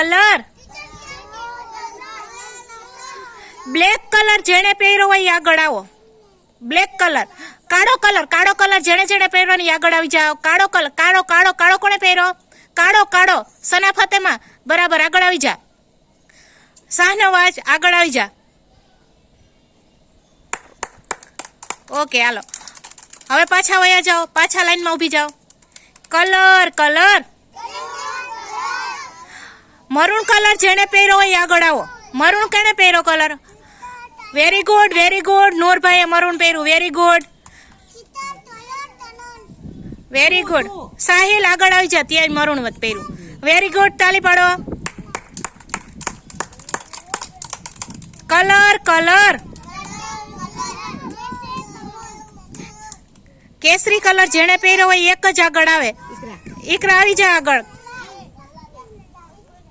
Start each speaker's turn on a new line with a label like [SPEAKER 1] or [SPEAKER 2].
[SPEAKER 1] Colour? Black colour જેણે પહેર્યો હોય આગળ આવો. Black colour. કાળો કલર. કાળો કલર જેણે જેણે પહેરવાની ને આગળ આવી જાઓ. કાળો કલર. કાળો કાળો કાળો કોણે પહેર્યો? કાળો કાળો. સના ફતેમાં. બરાબર, આગળ આવી જા. શાહનવાજ, આગળ આવી જા. ઓકે, હાલો. હવે પાછા વયા જાઓ. પાછા લાઈનમાં ઊભી જાઓ. Colour colour. મરૂન કલર જેણે પહેર્યો હોય એ આગળ આવો. મરૂન કેણે પહેર્યો colour very good very good નૂરભાઈએ maroon પહેર્યું. Very good very good Sahil આગળ આવી જા. ત્યાં મરૂન વત પહેર્યું વેરી ગુડ તાલી પાડો. કલર કલર કેસરી કલર જેણે પહેર્યો હોય એક જ આગળ આવે. ઈકરા આવી જા આગળ.